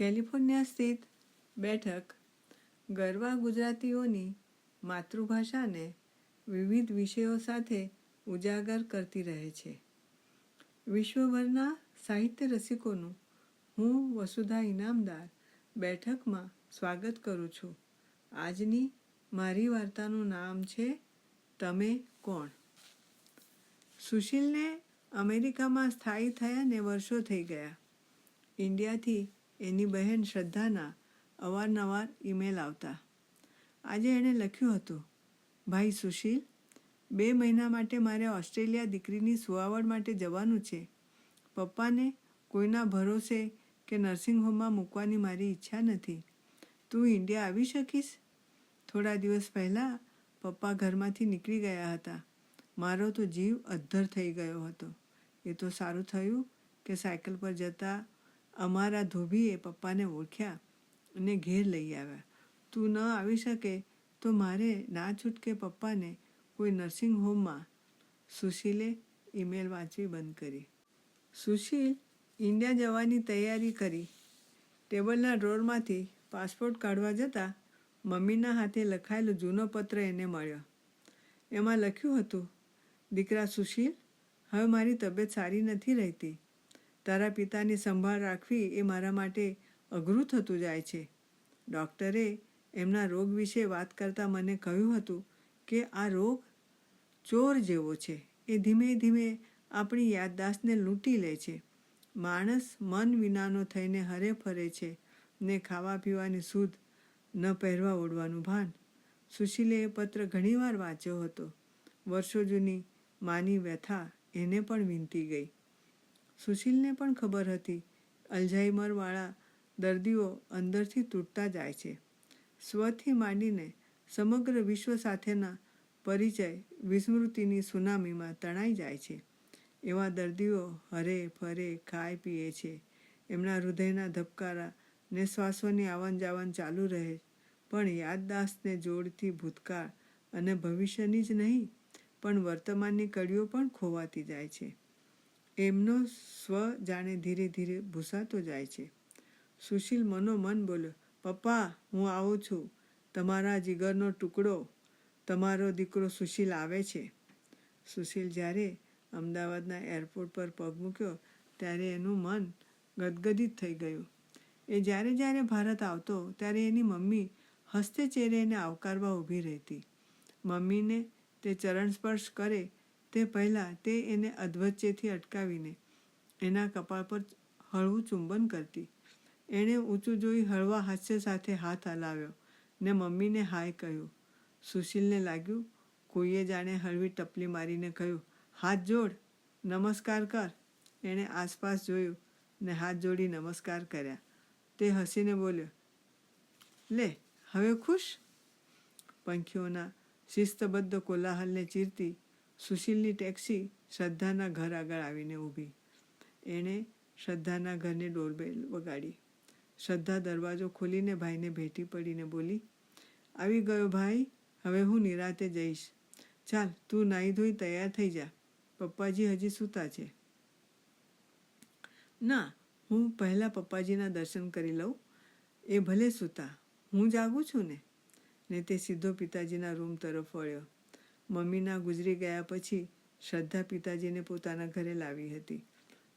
California સ્થિત બેઠક ગરવા ગુજરાતીઓની માતૃભાષાને વિવિધ વિષયો સાથે ઉજાગર કરતી રહે છે. વિશ્વભરના સાહિત્ય રસિકોનું હું વસુધા ઇનામદાર બેઠકમાં સ્વાગત કરું છું. આજની મારી વાર્તાનું નામ છે તમે કોણ? સુશીલને અમેરિકામાં સ્થાયી થયાને વર્ષો થઈ ગયા. ઇન્ડિયાથી એની બહેન શ્રદ્ધાના અવારનવાર ઈમેલ આવતા. આજે એણે લખ્યું હતું, ભાઈ સુશીલ, બે મહિના માટે મારે ઓસ્ટ્રેલિયા દીકરીની સુવાવડ માટે જવાનું છે. પપ્પાને કોઈના ભરોસે કે નર્સિંગ હોમમાં મૂકવાની મારી ઈચ્છા નથી. તું ઇન્ડિયા આવી શકીશ? થોડા દિવસ પહેલાં પપ્પા ઘરમાંથી નીકળી ગયા હતા. મારો તો જીવ અદ્ધર થઈ ગયો હતો. એ તો સારું થયું કે સાયકલ પર જતા અમારા ધોબીએ પપ્પાને ઓળખ્યા અને ઘેર લઈ આવ્યા. તું ન આવી શકે તો મારે ના છૂટકે પપ્પાને કોઈ નર્સિંગ હોમમાં સુશીલે ઈમેલ વાંચવી બંધ કરી. સુશીલ ઇન્ડિયા જવાની તૈયારી કરી. ટેબલના ડ્રોરમાંથી પાસપોર્ટ કાઢવા જતાં મમ્મીના હાથે લખાયેલો જૂનો પત્ર એને મળ્યો. એમાં લખ્યું હતું, દીકરા સુશીલ, હવે મારી તબિયત સારી નથી રહેતી. તારા પિતાની સંભાળ રાખવી એ મારા માટે અઘરું થતું જાય છે. ડૉક્ટરે એમના રોગ વિશે વાત કરતાં મને કહ્યું હતું કે આ રોગ ચોર જેવો છે. એ ધીમે ધીમે આપણી યાદદાસ્તને લૂંટી લે છે. માણસ મન વિનાનો થઈને હરે ફરે છે ને ખાવા પીવાની શુદ્ધ ન પહેરવા ઓઢવાનું ભાન. સુશીલે એ પત્ર ઘણીવાર વાંચ્યો હતો. વર્ષો જૂની માની વ્યથા એને પણ વિનતી ગઈ. સુશીલને પણ ખબર હતી. અલ્ઝાઇમરવાળા દર્દીઓ અંદરથી તૂટતા જાય છે. સ્વથી માંડીને સમગ્ર વિશ્વ સાથેના પરિચય વિસ્મૃતિની સુનામીમાં તણાઈ જાય છે. એવા દર્દીઓ હરે ફરે ખાય પીએ છે. એમના હૃદયના ધબકારા ને શ્વાસોની આવન જાવન ચાલુ રહે. પણ યાદદાસ્તને જોડતી ભૂતકાળ અને ભવિષ્યની જ નહીં, પણ વર્તમાનની કડીઓ પણ ખોવાતી જાય છે. એમનો સ્વ જાણે ધીરે ધીરે ભૂસાતો જાય છે. સુશીલ મનોમન બોલ્યો, પપ્પા, હું આવું છું. તમારા જીગરનો ટુકડો, તમારો દીકરો સુશીલ આવે છે. સુશીલ જ્યારે અમદાવાદના એરપોર્ટ પર પગ મૂક્યો, ત્યારે એનું મન ગદગદિત થઈ ગયું. એ જ્યારે જ્યારે ભારત આવતો, ત્યારે એની મમ્મી હસ્તે ચહેરે એને આવકારવા ઊભી રહેતી. મમ્મીને તે ચરણ સ્પર્શ કરે તે પહેલાં તે એને અધવચ્ચેથી અટકાવીને એના કપાળ પર હળવું ચુંબન કરતી. એણે ઊંચું જોઈ હળવા હાસ્ય સાથે હાથ હલાવ્યો ને મમ્મીને હાય કહ્યું. સુશીલને લાગ્યું, કોઈએ જાણે હળવી ટપલી મારીને કહ્યું, હાથ જોડ, નમસ્કાર કર. એણે આસપાસ જોયું ને હાથ જોડી નમસ્કાર કર્યા. તે હસીને બોલ્યો, લે, હવે ખુશ? પંખીઓના શિસ્તબદ્ધ કોલાહલને ચીરતી સુશીલની ટેક્સી શ્રદ્ધાના ઘર આગળ આવીને ઊભી. એણે શ્રદ્ધાના ઘરની ડોરબેલ વગાડી. શ્રદ્ધા દરવાજો ખોલીને ભાઈને ભેટી પડીને બોલી, આવી ગયો ભાઈ, હવે હું નિરાતે જઈશ. ચાલ, તું નાહી ધોઈ તૈયાર થઈ જા. પપ્પાજી હજી સૂતા છે. ના, હું પહેલાં પપ્પાજીના દર્શન કરી લઉં. એ ભલે સૂતા. હું જાગું છું ને? ને તે સીધો પિતાજીના રૂમ તરફ વળ્યો. મમ્મીના ગુજરી ગયા પછી શ્રદ્ધા પિતાજીને પોતાના ઘરે લાવી હતી.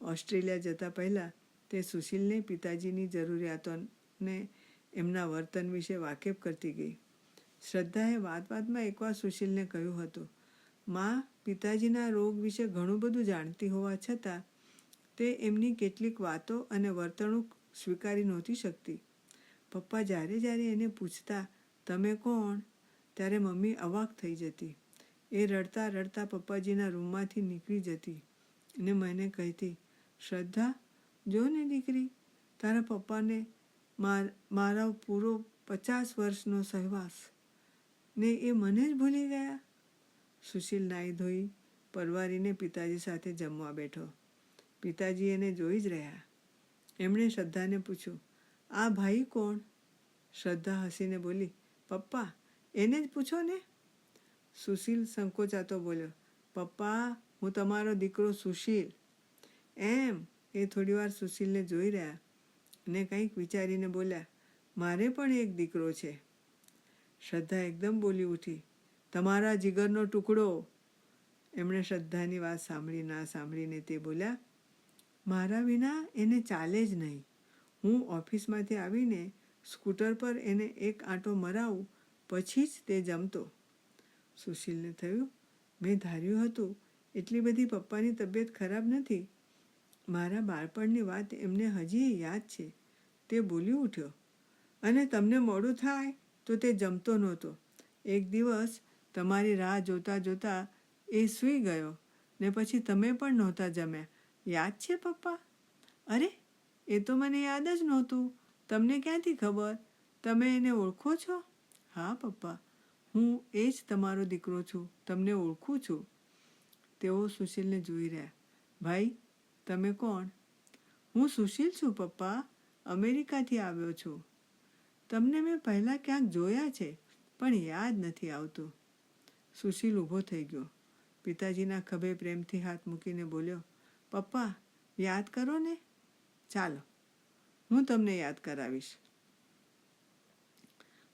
ઓસ્ટ્રેલિયા જતાં પહેલાં તે સુશીલને પિતાજીની જરૂરિયાતોને એમના વર્તન વિશે વાકેફ કરતી ગઈ. શ્રદ્ધાએ વાત વાતમાં એકવાર સુશીલને કહ્યું હતું, માં, પિતાજીના રોગ વિશે ઘણું બધું જાણતી હોવા છતાં તે એમની કેટલીક વાતો અને વર્તણૂક સ્વીકારી નહોતી શકતી. પપ્પા જ્યારે જ્યારે એને પૂછતા, તમે કોણ? ત્યારે મમ્મી અવાક થઈ જતી. એ રડતા રડતા પપ્પાજીના રૂમમાંથી નીકળી જતી અને મને કહેતી, શ્રદ્ધા, જો ને દીકરી, તારા પપ્પાને માર પૂરો પચાસ વર્ષનો સહવાસ ને એ મને જ ભૂલી ગયા? સુશીલ નાઈ ધોઈ પરવારીને પિતાજી સાથે જમવા બેઠો. પિતાજી એને જોઈ જ રહ્યા. એમણે શ્રદ્ધાને પૂછ્યું, આ ભાઈ કોણ? શ્રદ્ધા હસીને બોલી, પપ્પા, એને જ પૂછો ને. સુશીલ સંકોચાતો બોલ્યો, પપ્પા, હું તમારો દીકરો સુશીલ. એમ? એ થોડીવાર સુશીલને જોઈ રહ્યા અને કંઈક વિચારીને બોલ્યા, મારે પણ એક દીકરો છે. શ્રદ્ધા એકદમ બોલી ઉઠી, તમારા જીગરનો ટુકડો. એમણે શ્રદ્ધાની વાત સાંભળી ના સાંભળીને તે બોલ્યા, મારા વિના એને ચાલે જ નહીં. હું ઓફિસમાંથી આવીને સ્કૂટર પર એને એક આંટો મરાવું, પછી જ તે જમતો. સુશીલને થયું, મેં ધાર્યું હતું, એટલી બધી પપ્પાની તબિયત ખરાબ નથી. મારા બાળપણની વાત એમને હજી યાદ છે. તે બોલી ઉઠ્યો, અને તમને મોડું થાય તો તે જમતો નહોતો. એક દિવસ તમારી રાહ જોતા જોતા એ સૂઈ ગયો ને પછી તમે પણ નહોતા જમ્યા. યાદ છે પપ્પા? અરે, એ તો મને યાદ જ નહોતું. તમને ક્યાંથી ખબર? તમે એને ઓળખો છો? હા, પપ્પા. હું એ જ તમારો દીકરો છું, તમને ઓળખું છું. તેઓ સુશીલને જોઈ રહ્યા. ભાઈ, તમે કોણ? હું સુશીલ છું, પપ્પા. અમેરિકાથી આવ્યો છું. તમને મેં પહેલાં ક્યાંક જોયા છે, પણ યાદ નથી આવતું. સુશીલ ઊભો થઈ ગયો. પિતાજીના ખભે પ્રેમથી હાથ મૂકીને બોલ્યો, પપ્પા, યાદ કરો ને? ચાલો, હું તમને યાદ કરાવીશ.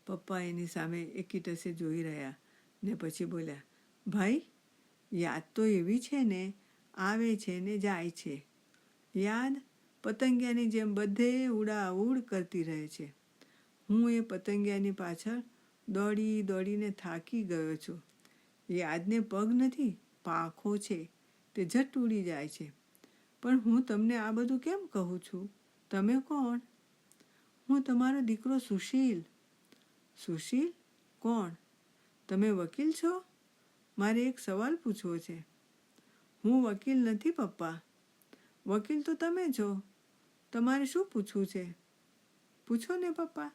પપ્પા એની સામે એકીટસે જોઈ રહ્યા ને પછી બોલ્યા, ભાઈ, યાદ તો એવી છે ને, આવે છે ને જાય છે. યાદ પતંગિયાની જેમ બધે ઉડાઉડ કરતી રહે છે. હું એ પતંગિયાની પાછળ દોડી દોડીને થાકી ગયો છું. યાદને પગ નથી, પાંખો છે, તે ઝટ ઉડી જાય છે. પણ હું તમને આ બધું કેમ કહું છું? તમે કોણ? હું તમારો દીકરો સુશીલ. સુશીલ, કોણ? તમે વકીલ છો? મારે એક સવાલ પૂછવો છે. હું વકીલ નથી, પપ્પા. વકીલ તો તમે છો. તમારે શું પૂછવું છે? પૂછો ને, પપ્પા.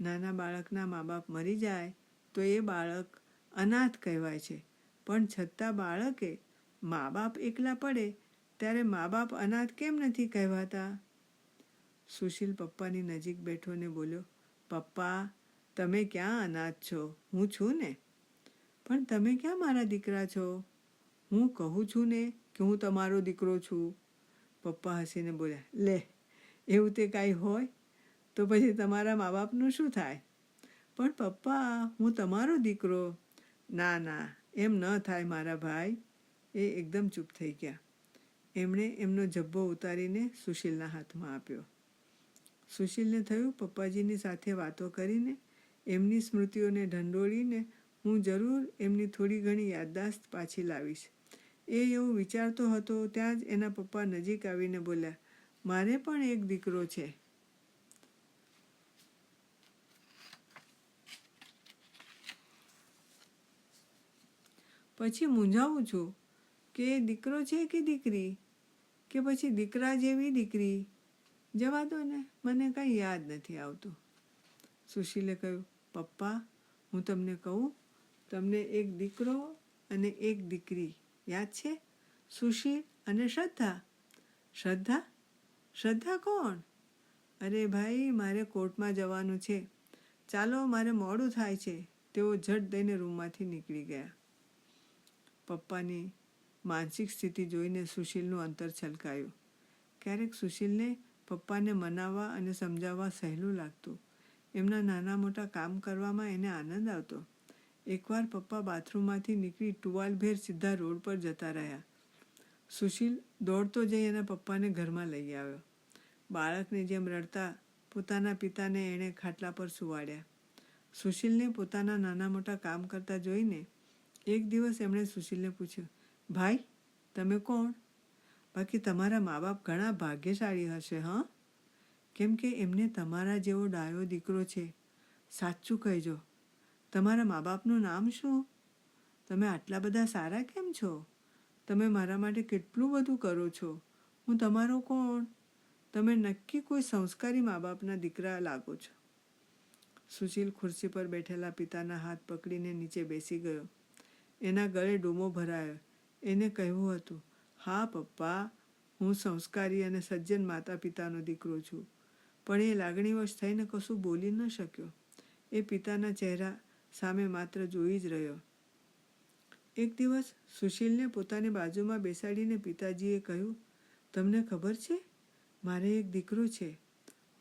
નાના બાળકના મા બાપ મરી જાય તો એ બાળક અનાથ કહેવાય છે. પણ છતાં બાળકે મા બાપ એકલા પડે ત્યારે મા બાપ અનાથ કેમ નથી કહેવાતા? સુશીલ પપ્પાની નજીક બેઠો ને બોલ્યો પપ્પા, તમે ક્યાં અનાથ છો? હું છું ને? પણ તમે ક્યાં મારા દીકરા છો? હું કહું છું ને કે હું તમારો દીકરો છું. પપ્પા હસીને બોલ્યા, લે, એવું તે કાંઈ હોય? તો પછી તમારા મા બાપનું શું થાય? પણ પપ્પા, હું તમારો દીકરો. ના ના, એમ ન થાય મારા ભાઈ. એ એકદમ ચૂપ થઈ ગયા. એમણે એમનો જબ્બો ઉતારીને સુશીલના હાથમાં આપ્યો. સુશીલને થયું, પપ્પાજીની સાથે વાતો કરીને, એમની સ્મૃતિઓને ઢંઢોળીને, હું જરૂર એમની થોડી ઘણી યાદદાસ્ત પાછી લાવીશ. એ એવું વિચારતો હતો, ત્યાં જ એના પપ્પા નજીક આવીને બોલ્યા, મારે પણ એક દીકરો છે. પછી મૂંઝાવું છું કે દીકરો છે કે દીકરી? કે પછી દીકરા જેવી દીકરી? જવા દો ને. મને કંઈ યાદ નથી આવતું. સુશીલે કહ્યું, પપ્પા, હું તમને કહું, તમને એક દીકરો અને એક દીકરી. યાદ છે? સુશીલ અને શ્રદ્ધા. શ્રદ્ધા? શ્રદ્ધા કોણ? અરે ભાઈ, મારે કોર્ટમાં જવાનું છે. ચાલો, મારે મોડું થાય છે. તેઓ ઝટ દઈને રૂમમાંથી નીકળી ગયા. પપ્પાની માનસિક સ્થિતિ જોઈને સુશીલનું અંતર છલકાયું. ક્યારેક સુશીલને પપ્પાને મનાવવા અને સમજાવવા સહેલું લાગતું. એમના નાના મોટા કામ કરવામાં એને આનંદ આવતો. એકવાર પપ્પા બાથરૂમમાંથી નીકળી ટુવાલભેર સીધા રોડ પર જતા રહ્યા. સુશીલ દોડતો જઈ એના પપ્પાને ઘરમાં લઈ આવ્યો. બાળકને જેમ રડતા પોતાના પિતાને એણે ખાટલા પર સુવાડ્યા. સુશીલને પોતાના નાના મોટા કામ કરતા જોઈને એક દિવસ એમણે સુશીલને પૂછ્યું, ભાઈ, તમે કોણ? બાકી તમારા મા બાપ ઘણા ભાગ્યશાળી હશે, હં? કેમ કે એમને તમારા જેવો ડાયો દીકરો છે. સાચું કહેજો. તમારા મા બાપનું નામ શું? તમે આટલા બધા સારા કેમ છો? તમે મારા માટે કેટલું બધું કરો છો? હું તમારો કોણ? તમે નક્કી કોઈ સંસ્કારી મા બાપના દીકરા લાગો છો. સુશીલ ખુરશી પર બેઠેલા પિતાના હાથ પકડીને નીચે બેસી ગયો. એના ગળે ડૂમો ભરાયો. એને કહેવું હતું હા, પપ્પા, હું સંસ્કારી અને સજ્જન માતા પિતાનો દીકરો છું. પણ એ લાગણીવશ થઈને કશું બોલી ન શક્યો. એ પિતાના ચહેરા સામે માત્ર જોઈ જ રહ્યો. એક દિવસ સુશીલને પોતાની બાજુમાં બેસાડીને પિતાજીએ કહ્યું, તમને ખબર છે? મારે એક દીકરો છે.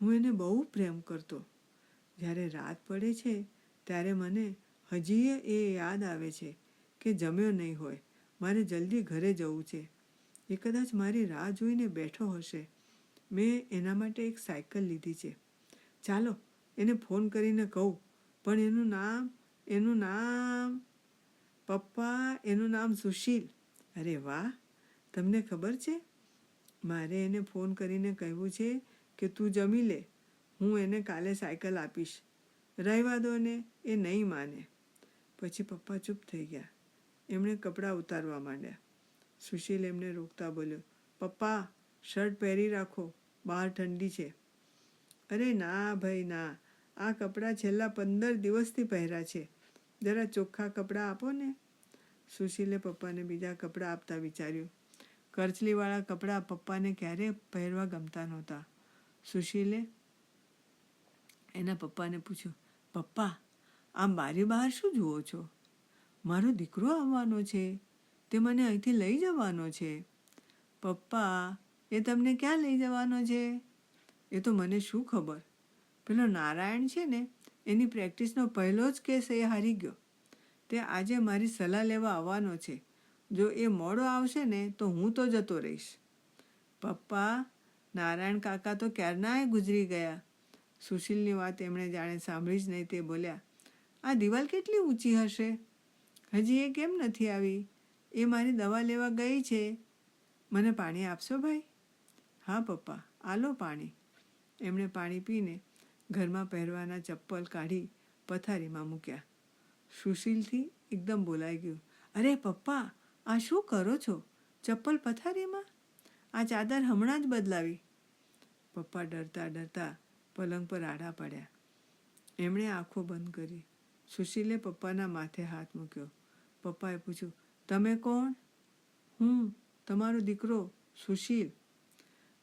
હું એને બહુ પ્રેમ કરતો. જ્યારે રાત પડે છે, ત્યારે મને હજી એ યાદ આવે છે કે જમ્યો નહીં હોય. મારે જલ્દી ઘરે જવું છે. એ કદાચ મારી રાહ જોઈને બેઠો હશે. મેં એના માટે એક સાયકલ લીધી છે. ચાલો, એને ફોન કરીને કહું, પણ એનું નામ એનું નામ, પપ્પા, એનું નામ સુશીલ. અરે વાહ, તમને ખબર છે? મારે એને ફોન કરીને કહેવું છે કે તું જમી લે, હું એને કાલે સાયકલ આપીશ. રહેવા દો ને, એ નહીં માને. પછી પપ્પા ચૂપ થઈ ગયા. એમણે કપડાં ઉતારવા માંડ્યા. સુશીલ એમને રોકતા બોલ્યો, પપ્પા, શર્ટ પહેરી રાખો, બહાર ઠંડી છે. અરે ના ભાઈ, ના. આ કપડાં છેલ્લા પંદર દિવસથી પહેર્યા છે. જરા ચોખ્ખા કપડાં આપો ને. સુશીલે પપ્પાને બીજા કપડાં આપતા વિચાર્યું. કરચલીવાળા કપડાં પપ્પાને ક્યારેય પહેરવા ગમતા નહોતા. સુશીલે એના પપ્પાને પૂછ્યું, પપ્પા આમ મારી બહાર શું જુઓ છો? મારો દીકરો આવવાનો છે. તે મને અહીંથી લઈ જવાનો છે. પપ્પા, એ તમને ક્યાં લઈ જવાનો છે? એ તો મને શું ખબર? પેલો નારાયણ છે ને, એની પ્રેક્ટિસનો પહેલો જ કેસ એ હારી ગયો. તે આજે મારી સલાહ લેવા આવવાનો છે. જો એ મોડો આવશે ને, તો હું તો જતો રહીશ. પપ્પા, નારાયણ કાકા તો ક્યારનાય ગુજરી ગયા. સુશીલની વાત એમણે જાણે સાંભળી જ નહીં તે બોલ્યા, આ દિવાલ કેટલી ઊંચી હશે? હજી એ કેમ નથી આવી? એ મારી દવા લેવા ગઈ છે. મને પાણી આપશો ભાઈ? હા, પપ્પા. આલો પાણી. એમણે પાણી પીને ઘરમાં પહેરવાના ચપ્પલ કાઢી પથારીમાં મૂક્યા. સુશીલથી એકદમ બોલાઈ ગયું. અરે, પપ્પા, આ શું કરો છો? ચપ્પલ પથારીમાં? આ ચાદર હમણાં જ બદલાવી. પપ્પા ડરતા ડરતા પલંગ પર આડા પડ્યા. એમણે આંખો બંધ કરી. સુશીલે પપ્પાના માથે હાથ મૂક્યો. પપ્પાએ પૂછ્યું તમે કોણ? હું, તમારો દીકરો સુશીલ.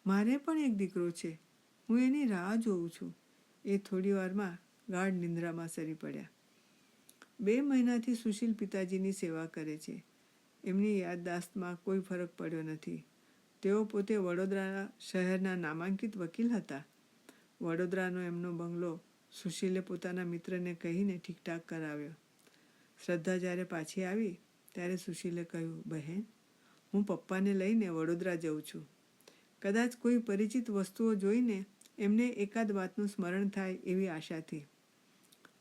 મારે પણ એક દીકરો છે. હું એની રાહ જોઉં છું. એ થોડી વારમાં ગાઢ નિંદ્રામાં સરી પડ્યા. બે મહિનાથી સુશીલ પિતાજીની સેવા કરે છે. એમની યાદદાસ્તમાં કોઈ ફરક પડ્યો નથી. તેઓ પોતે વડોદરા શહેરના નામાંકિત વકીલ હતા. વડોદરાનો એમનો બંગલો સુશીલે પોતાના મિત્રને કહીને ઠીકઠાક કરાવ્યો. શ્રદ્ધા જ્યારે પાછી આવી ત્યારે સુશીલે કહ્યું, બહેન, હું પપ્પાને લઈને વડોદરા જઉં છું. કદાચ કોઈ પરિચિત વસ્તુઓ જોઈને એમને એકાદ વાતનું સ્મરણ થાય એવી આશાથી.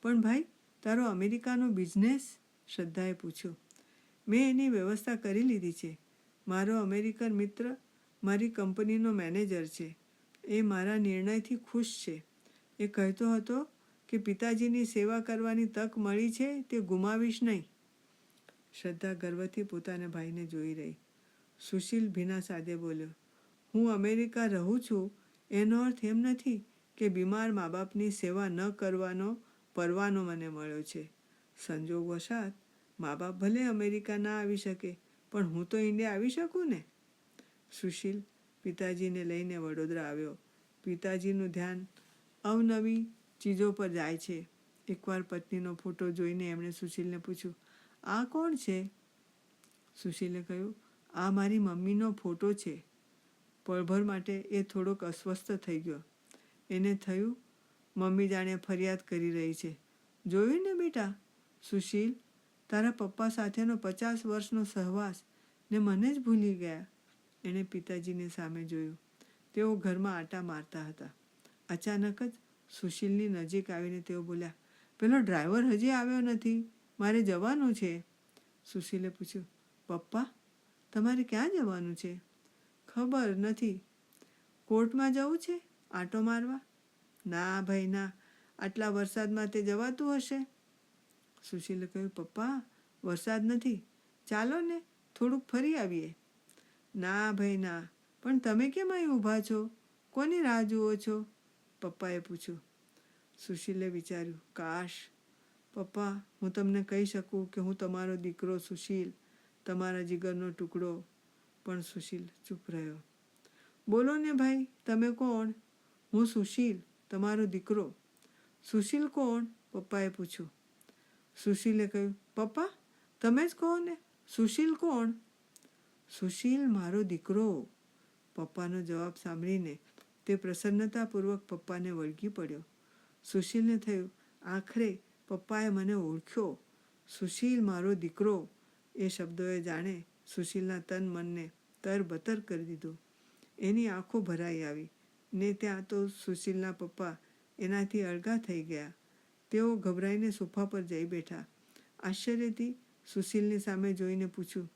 પણ ભાઈ, તારો અમેરિકાનો બિઝનેસ? શ્રદ્ધાએ પૂછ્યું. મેં એની વ્યવસ્થા કરી લીધી છે. મારો અમેરિકન મિત્ર મારી કંપનીનો મેનેજર છે. એ મારા નિર્ણયથી ખુશ છે. એ કહેતો હતો કે પિતાજીની સેવા કરવાની તક મળી છે તે ગુમાવીશ નહીં. શ્રદ્ધા ગર્વથી પોતાના ભાઈને જોઈ રહી. સુશીલ ભીના સાદે બોલ્યો, હું અમેરિકા રહું છું, એનો અર્થ એમ નથી કે બીમાર મા બાપની સેવા ન કરવાનો, પરવાનો મને મળ્યો છે. સંજોગવશાત મા બાપ ભલે અમેરિકા ના આવી શકે, પણ હું તો ઇન્ડિયા આવી શકું ને? સુશીલ પિતાજીને લઈને વડોદરા આવ્યો. પિતાજીનું ધ્યાન અવનવી ચીજો પર જાય છે. એકવાર પત્નીનો ફોટો જોઈને એમણે સુશીલને પૂછ્યું આ કોણ છે? સુશીલે કહ્યું, આ મારી મમ્મીનો ફોટો છે. પળભર માટે એ થોડોક અસ્વસ્થ થઈ ગયો. એને થયું, મમ્મી જાણે ફરિયાદ કરી રહી છે. જોયું ને બેટા? સુશીલ, તારા પપ્પા સાથેનો પચાસ વર્ષનો સહવાસ ને મને જ ભૂલી ગયા. એણે પિતાજીને સામે જોયું. તેઓ ઘરમાં આટા મારતા હતા. અચાનક જ સુશીલની નજીક આવીને તેઓ બોલ્યા, પેલો ડ્રાઈવર હજી આવ્યો નથી? મારે જવાનું છે? સુશીલે પૂછ્યું. પપ્પા, તમારે ક્યાં જવાનું છે? ખબર નથી. કોર્ટમાં જવું છે? આંટો મારવા? ના ભાઈ, ના. આટલા વરસાદમાં તે જવાતું હશે? સુશીલે કહ્યું, પપ્પા, વરસાદ નથી. ચાલો ને, થોડુંક ફરી આવીએ. ના ભાઈ, ના. પણ તમે કેમ અહીં ઊભા છો? કોની રાહ જુઓ છો? પપ્પાએ પૂછ્યું. સુશીલે વિચાર્યું, કાશ પપ્પા, હું તમને કહી શકું કે હું તમારો દીકરો સુશીલ, તમારા જીગરનો ટુકડો પણ સુશીલ ચૂપ રહ્યો. બોલો ને ભાઈ, તમે કોણ? હું સુશીલ, તમારો દીકરો. સુશીલ કોણ? પપ્પાએ પૂછ્યું. સુશીલે કહ્યું, પપ્પા, તમે જ કહો ને, સુશીલ કોણ? સુશીલ, મારો દીકરો. પપ્પાનો જવાબ સાંભળીને તે પ્રસન્નતાપૂર્વક પપ્પાને વળગી પડ્યો. સુશીલને થયું, આખરે પપ્પાએ મને ઓળખ્યો, સુશીલ મારો દીકરો. એ શબ્દોએ જાણે સુશીલના તન મનને તરબતર કરી દીધું. એની આંખો ભરાઈ આવી. ને ત્યાં તો સુશીલના પપ્પા એનાથી અળગા થઈ ગયા. તેઓ ગભરાઈને સોફા પર જઈ બેઠા. આશ્ચર્યથી સુશીલની સામે જોઈને પૂછ્યું,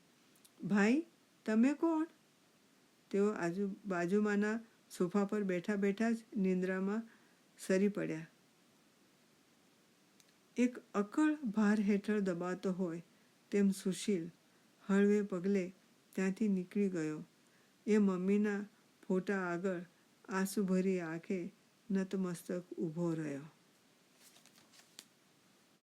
ભાઈ, તમે કોણ? તેઓ આજુ બાજુમાંના સોફા પર બેઠા બેઠા જ નિંદ્રામાં સરી પડ્યા. એક અકળ ભાર હેઠળ દબાતો હોય તેમ સુશીલ હળવે પગલે ત્યાંથી નીકળી ગયો. એ મમ્મીના ફોટા આગળ આંસુભરી આંખે નતમસ્તક ઊભો રહ્યો.